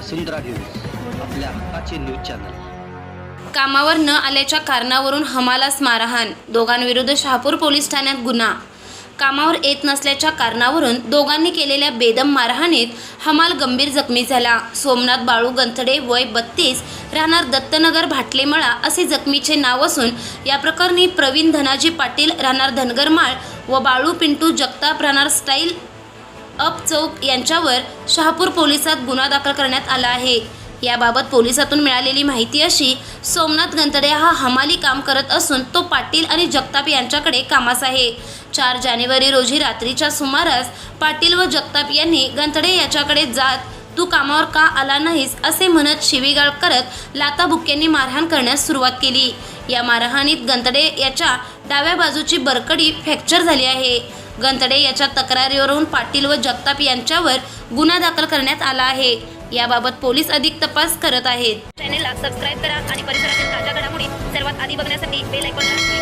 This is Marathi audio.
वसुंधरा न्यूज आपल्या हक्काचे न्यूज चॅनल. कामावर न आल्याच्या कारणावरून हमालास मारहाण दोघांविरुद्ध शहापूर पोलीस ठाण्यात गुन्हा. कामावर येत नसल्याच्या कारणावरून दोघांनी केलेल्या बेदम मारहाणीत हमाल गंभीर जखमी झाला. सोमनाथ बाळू गंथडे वय बत्तीस राहणार दत्तनगर भाटलेमळा असे जखमीचे नाव असून या प्रकरणी प्रवीण धनाजी पाटील राहणार धनगरमाळ व बाळू पिंटू जगताप राहणार स्टाईल अप चौक यांच्यावर शहापूर पोलिसात गुन्हा दाखल करण्यात आला आहे. याबाबत पोलिसातून मिळालेली माहिती अशी सोमनाथ गंतडे हा हमाली काम करत असून तो पाटील आणि जगताप यांच्याकडे कामास आहे. चार जानेवारी रोजी रात्रीच्या सुमारास पाटील व जगताप यांनी गंतडे याच्याकडे जात तू कामावर का आला नाहीस? असे म्हणत शिवीगाळ करत लाताबुक्क्यांनी मारहाण करण्यास सुरुवात केली. या मारहाणीत गंतडे याच्या डाव्या बाजूची बरकडी फ्रॅक्चर झाली आहे. गंतडे याच्या तक्रारीवरून पाटील व जगताप यांच्यावर गुन्हा दाखल करण्यात आला आहे. याबाबत पोलीस अधिक तपास करत आहेत. चॅनेलला सबस्क्राईब करा आणि परिसरातील ताज्या घडामोडी सर्वात आधी बघण्यासाठी बेल आयकॉनला